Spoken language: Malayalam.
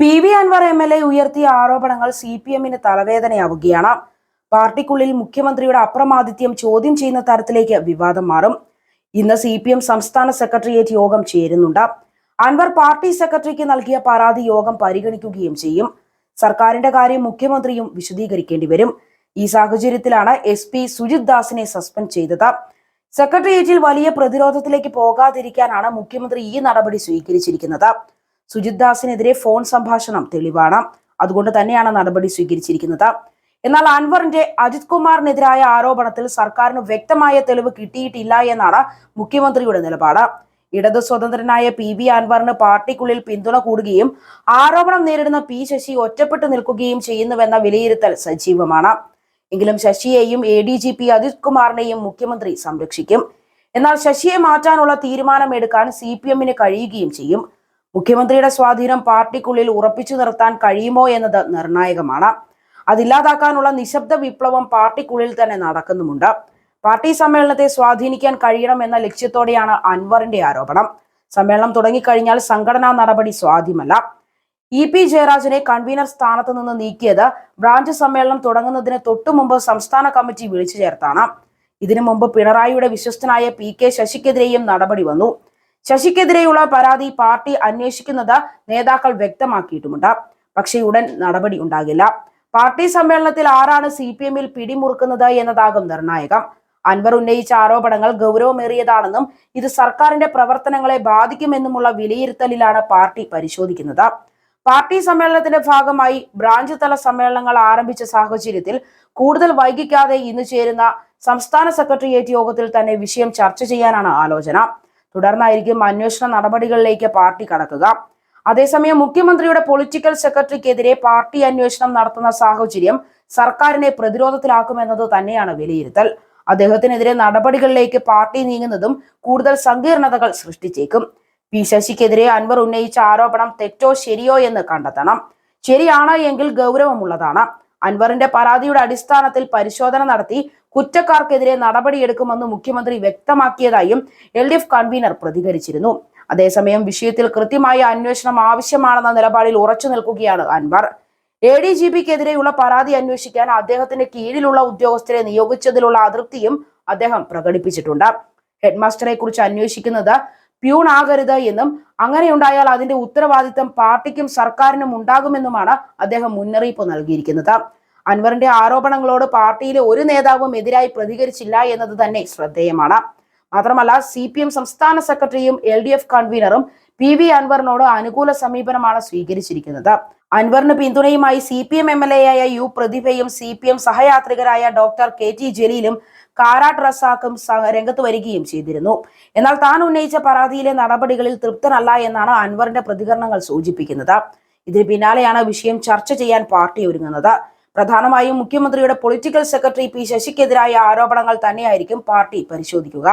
P V Anvar M L A ഉയർത്തിയ ആരോപണങ്ങൾ സി പി എമ്മിന് തലവേദനയാവുകയാണ്. പാർട്ടിക്കുള്ളിൽ മുഖ്യമന്ത്രിയുടെ അപ്രമാദിത്യം ചോദ്യം ചെയ്യുന്ന തരത്തിലേക്ക് വിവാദം മാറും. ഇന്ന് സി പി എം സംസ്ഥാന സെക്രട്ടേറിയറ്റ് യോഗം ചേരുന്നുണ്ട്. അൻവർ പാർട്ടി സെക്രട്ടറിക്ക് നൽകിയ പരാതി യോഗം പരിഗണിക്കുകയും ചെയ്യും. സർക്കാരിന്റെ കാര്യം മുഖ്യമന്ത്രിയും വിശദീകരിക്കേണ്ടി വരും. ഈ സാഹചര്യത്തിലാണ് എസ് പി സുജിത് ദാസിനെ സസ്പെൻഡ് ചെയ്തത്. സെക്രട്ടേറിയറ്റിൽ വലിയ പ്രതിരോധത്തിലേക്ക് പോകാതിരിക്കാനാണ് മുഖ്യമന്ത്രി ഈ നടപടി സ്വീകരിച്ചിരിക്കുന്നത്. സുജിത് ദാസിനെതിരെ ഫോൺ സംഭാഷണം തെളിവാണ്. അതുകൊണ്ട് തന്നെയാണ് നടപടി സ്വീകരിച്ചിരിക്കുന്നത്. എന്നാൽ അൻവറിന്റെ അജിത് കുമാറിനെതിരായ ആരോപണത്തിൽ സർക്കാരിന് വ്യക്തമായ തെളിവ് കിട്ടിയിട്ടില്ല എന്നാണ് മുഖ്യമന്ത്രിയുടെ നിലപാട്. ഇടതു സ്വതന്ത്രനായ പി വി അൻവറിന് പാർട്ടിക്കുള്ളിൽ പിന്തുണ കൂടുകയും ആരോപണം നേരിടുന്ന പി ശശി ഒറ്റപ്പെട്ടു നിൽക്കുകയും ചെയ്യുന്നുവെന്ന വിലയിരുത്തൽ സജീവമാണ്. എങ്കിലും ശശിയെയും A D G P Ajith കുമാറിനെയും മുഖ്യമന്ത്രി സംരക്ഷിക്കും. എന്നാൽ ശശിയെ മാറ്റാനുള്ള തീരുമാനമെടുക്കാൻ സി പി എമ്മിന് കഴിയുകയും ചെയ്യും. മുഖ്യമന്ത്രിയുടെ സ്വാധീനം പാർട്ടിക്കുള്ളിൽ ഉറപ്പിച്ചു നിർത്താൻ കഴിയുമോ എന്നത് നിർണായകമാണ്. അതില്ലാതാക്കാനുള്ള നിശബ്ദ വിപ്ലവം പാർട്ടിക്കുള്ളിൽ തന്നെ നടക്കുന്നുമുണ്ട്. പാർട്ടി സമ്മേളനത്തെ സ്വാധീനിക്കാൻ കഴിയണം എന്ന ലക്ഷ്യത്തോടെയാണ് അൻവറിന്റെ ആരോപണം. സമ്മേളനം തുടങ്ങിക്കഴിഞ്ഞാൽ സംഘടനാ നടപടി സ്വാധ്യമല്ല ഇ പി ജയരാജനെ കൺവീനർ സ്ഥാനത്ത് നിന്ന് നീക്കിയത് ബ്രാഞ്ച് സമ്മേളനം തുടങ്ങുന്നതിന് തൊട്ടു മുമ്പ് സംസ്ഥാന കമ്മിറ്റി വിളിച്ചു ചേർത്താണ്. ഇതിനു മുമ്പ് പിണറായിയുടെ വിശ്വസ്തനായ പി കെ ശശിക്കെതിരെയും നടപടി വന്നു. ശശിക്കെതിരെയുള്ള പരാതി പാർട്ടി അന്വേഷിക്കുന്നത് നേതാക്കൾ വ്യക്തമാക്കിയിട്ടുമുണ്ട്. പക്ഷേ ഉടൻ നടപടി ഉണ്ടാകില്ല. പാർട്ടി സമ്മേളനത്തിൽ ആരാണ് സി പി എമ്മിൽ പിടിമുറുക്കുന്നത് എന്നതാകും നിർണായകം. അൻവർ ഉന്നയിച്ച ആരോപണങ്ങൾ ഗൗരവമേറിയതാണെന്നും ഇത് സർക്കാരിന്റെ പ്രവർത്തനങ്ങളെ ബാധിക്കുമെന്നുമുള്ള വിലയിരുത്തലിലാണ് പാർട്ടി പരിശോധിക്കുന്നത്. പാർട്ടി സമ്മേളനത്തിന്റെ ഭാഗമായി ബ്രാഞ്ച് തല സമ്മേളനങ്ങൾ ആരംഭിച്ച സാഹചര്യത്തിൽ കൂടുതൽ വൈകിക്കാതെ ഇന്ന് ചേരുന്ന സംസ്ഥാന സെക്രട്ടേറിയറ്റ് യോഗത്തിൽ തന്നെ വിഷയം ചർച്ച ചെയ്യാനാണ് ആലോചന. തുടർന്നായിരിക്കും അന്വേഷണ നടപടികളിലേക്ക് പാർട്ടി കടക്കുക. അതേസമയം മുഖ്യമന്ത്രിയുടെ പൊളിറ്റിക്കൽ സെക്രട്ടറിക്കെതിരെ പാർട്ടി അന്വേഷണം നടത്തുന്ന സാഹചര്യം സർക്കാരിനെ പ്രതിരോധത്തിലാക്കുമെന്നത് തന്നെയാണ് വിലയിരുത്തൽ. അദ്ദേഹത്തിനെതിരെ നടപടികളിലേക്ക് പാർട്ടി നീങ്ങുന്നതും കൂടുതൽ സങ്കീർണതകൾ സൃഷ്ടിച്ചേക്കും. പി ശശിക്കെതിരെ അൻവർ ഉന്നയിച്ച ആരോപണം തെറ്റോ ശരിയോ എന്ന് കണ്ടെത്തണം. ശരിയാണ് എങ്കിൽ ഗൗരവമുള്ളതാണ്. അൻവറിന്റെ പരാതിയുടെ അടിസ്ഥാനത്തിൽ പരിശോധന നടത്തി കുറ്റക്കാർക്കെതിരെ നടപടിയെടുക്കുമെന്ന് മുഖ്യമന്ത്രി വ്യക്തമാക്കിയതായും എൽ ഡി എഫ് കൺവീനർ പ്രതികരിച്ചിരുന്നു. അതേസമയം വിഷയത്തിൽ കൃത്യമായ അന്വേഷണം ആവശ്യമാണെന്ന നിലപാടിൽ ഉറച്ചു നിൽക്കുകയാണ് അൻവർ. എ ഡി ജി പിക്കെതിരെയുള്ള പരാതി അന്വേഷിക്കാൻ അദ്ദേഹത്തിന്റെ കീഴിലുള്ള ഉദ്യോഗസ്ഥരെ നിയോഗിച്ചതിലുള്ള അതൃപ്തിയും അദ്ദേഹം പ്രകടിപ്പിച്ചിട്ടുണ്ട്. ഹെഡ്മാസ്റ്ററെ കുറിച്ച് അന്വേഷിക്കുന്നത് പ്യൂൺ ആകരുത് എന്നും അങ്ങനെയുണ്ടായാൽ അതിന്റെ ഉത്തരവാദിത്തം പാർട്ടിക്കും സർക്കാരിനും ഉണ്ടാകുമെന്നുമാണ് അദ്ദേഹം മുന്നറിയിപ്പ് നൽകിയിരിക്കുന്നത്. അൻവറിന്റെ ആരോപണങ്ങളോട് പാർട്ടിയിലെ ഒരു നേതാവും എതിരായി പ്രതികരിച്ചില്ല എന്നത് തന്നെ ശ്രദ്ധേയമാണ്. മാത്രമല്ല സി പി എം സംസ്ഥാന സെക്രട്ടറിയും എൽ ഡി എഫ് കൺവീനറും പി വി അൻവറിനോട് അനുകൂല സമീപനമാണ് സ്വീകരിച്ചിരിക്കുന്നത്. അൻവറിന് പിന്തുണയുമായി C P M M L A ആയ യു പ്രതിഭയും സി പി എം സഹയാത്രികരായ ഡോക്ടർ കെ ടി ജലീലും കാരാട്ട് റസാഖും രംഗത്ത് വരികയും ചെയ്തിരുന്നു. എന്നാൽ താൻ ഉന്നയിച്ച പരാതിയിലെ നടപടികളിൽ തൃപ്തനല്ല എന്നാണ് അൻവറിന്റെ പ്രതികരണങ്ങൾ സൂചിപ്പിക്കുന്നത്. ഇതിന് പിന്നാലെയാണ് വിഷയം ചർച്ച ചെയ്യാൻ പാർട്ടി ഒരുങ്ങുന്നത്. പ്രധാനമായും മുഖ്യമന്ത്രിയുടെ പൊളിറ്റിക്കൽ സെക്രട്ടറി പി ശശിക്കെതിരായ ആരോപണങ്ങൾ തന്നെയായിരിക്കും പാർട്ടി പരിശോധിക്കുക.